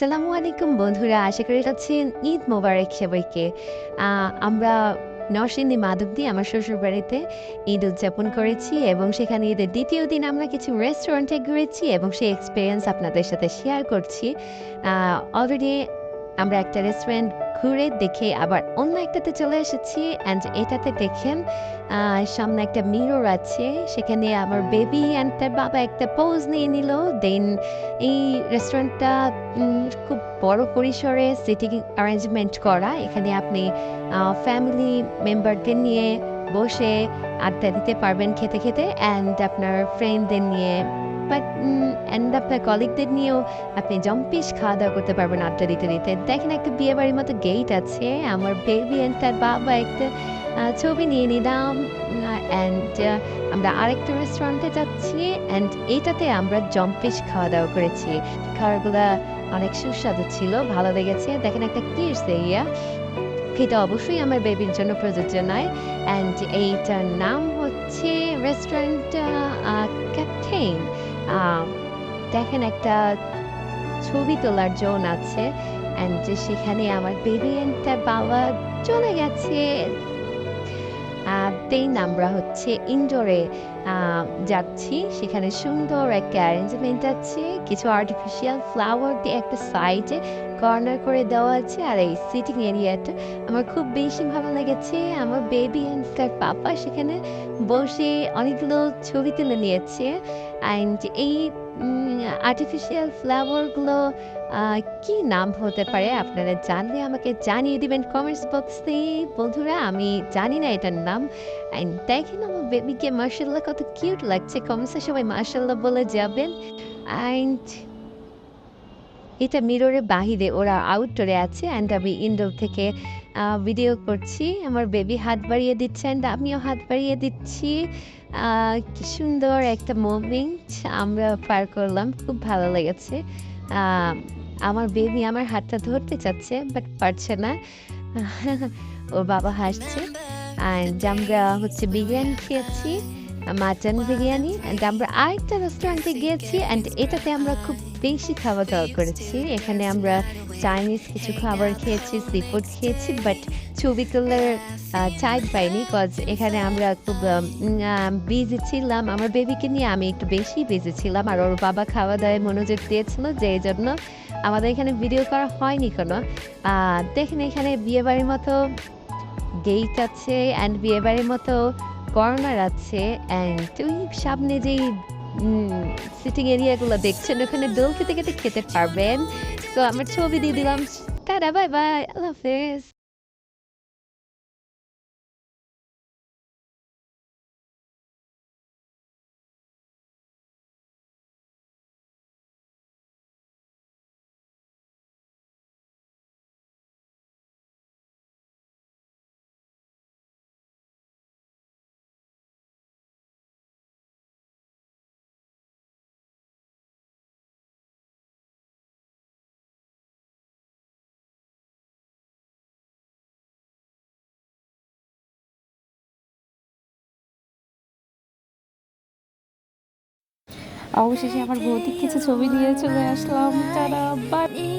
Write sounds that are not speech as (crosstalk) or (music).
আসসালামু আলাইকুম বন্ধুরা, আশা করি যাচ্ছেন ঈদ মোবারক সবাইকে। আমরা নরসিংদী মাধবদী, আমার শ্বশুর বাড়িতে ঈদ উদযাপন করেছি এবং সেখানে ঈদের দ্বিতীয় দিন আমরা কিছু রেস্টুরেন্টে ঘুরেছি এবং সেই এক্সপিরিয়েন্স আপনাদের সাথে শেয়ার করছি। অলরেডি আমরা একটা রেস্টুরেন্ট ঘুরে দেখে আবার অন্য একটাতে চলে এসেছি অ্যান্ড এটাতে দেখেন সামনে একটা মিরর আছে, সেখানে আমার বেবি অ্যান্ড তার বাবা একটা পোজ নিয়ে নিল। দেন এই রেস্টুরেন্টটা খুব বড় পরিসরে সিটিং অ্যারেঞ্জমেন্ট করা। এখানে আপনি ফ্যামিলি মেম্বারদের নিয়ে বসে আড্ডা দিতে পারবেন খেতে খেতে অ্যান্ড আপনার ফ্রেন্ডদের নিয়ে। বাট অ্যান্ড আপনার কলিগদের নিয়েও আপনি জম্পিস খাওয়া দাওয়া করতে পারবেন আড্ডা দিতে দিতে। দেখেন একটা বিয়ে বাড়ির মতো গেট আছে, আমার বেবি অ্যান্ড তার বাবা একটা ছবি নিয়ে নিলাম অ্যান্ড আমরা আরেকটা রেস্টুরেন্টে যাচ্ছি অ্যান্ড এইটাতে আমরা জম্পিস খাওয়া দাওয়া করেছি। খাবারগুলো অনেক সুস্বাদু ছিল, ভালো লেগেছে। দেখেন একটা কিডস এরিয়া এটা অবশ্যই আমার বেবির জন্য প্রযোজ্য নয়। অ্যান্ড এইটার নাম হচ্ছে রেস্টুরেন্ট ক্যাপ্টেইন দেখেন একটা ছবি তোলার জোন আছে অ্যান্ড যে সেখানে আমার তার বাবা চলে গেছে। দেন আমরা হচ্ছে ইনডোরে যাচ্ছি। সেখানে সুন্দর একটা অ্যারেঞ্জমেন্ট আছে। কিছু আর্টিফিশিয়াল ফ্লাওয়ার দিয়ে একটা সাইডে কর্নার করে দেওয়া আছে আর এই সিটিং এরিয়াটা আমার খুব বেশি ভালো লেগেছে। আমার বেবি অ্যান্ড তার পাপা সেখানে বসে অনেকগুলো ছবি তুলে নিয়েছে। অ্যান্ড এই আর্টিফিশিয়াল ফ্লাওয়ারগুলো কি নাম হতে পারে আপনারা জানলে আমাকে জানিয়ে দিবেন কমেন্টস বক্সে বন্ধুরা, আমি জানি না এটার নাম। অ্যান্ড দেখেন আমার বেবিকে মার্শাল্লাহ কত কিউট লাগছে। কমেন্টসে সবাই মার্শাল্লাহ বলে যাবেন। অ্যান্ড এটা মিররের বাহিরে ওরা আউটডোরে আছে অ্যান্ড আমি ইনডোর থেকে ভিডিও করছি। আমার বেবি হাত বাড়িয়ে দিচ্ছে অ্যান্ড আমিও হাত বাড়িয়ে দিচ্ছি। কি সুন্দর একটা মুভমেন্ট আমরা পার করলাম খুব ভালো লেগেছে। আমার বেবি আমার হাতটা ধরতে চাচ্ছে বাট পারছে না। (laughs) ওর বাবা হাসছে। অ্যান্ড আমরা হচ্ছে বিরিয়ানি খেয়েছি। মাটন বিরিয়ানি অ্যান্ড আমরা আরেকটা রেস্টুরেন্টে গিয়েছি অ্যান্ড এটাতে আমরা খুব বেশি খাওয়া দাওয়া করেছি। এখানে আমরা চাইনিজ কিছু খাবার খেয়েছি সি ফুড খেয়েছি বাট ছবি তোলার চাইড পাইনি কজ এখানে আমরা খুব বিজি ছিলাম। আমার বেবিকে নিয়ে আমি একটু বেশি বিজি ছিলাম, আর ওর বাবা খাওয়া দাওয়ায় মনোযোগ দিয়েছিল যে এই জন্য আমাদের এখানে ভিডিও করা হয়নি কোনো। দেখেন এখানে বিয়েবাড়ির মতো গেট আছে অ্যান্ড বিয়েবাড়ির মতো কর্নার আছে অ্যান্ড ওই সামনে যেই সিটিং এরিয়াগুলো দেখছেন, ওখানে দোল খেতে খেতে খেতে পারবেন। তো আমার ছবি দিয়ে দিলাম। টাটা বাই বাই আল্লাহ হাফেজ। অবশেষে আমার ভৌতিক কিছু ছবি নিয়ে চলে আসলাম। তারা বাই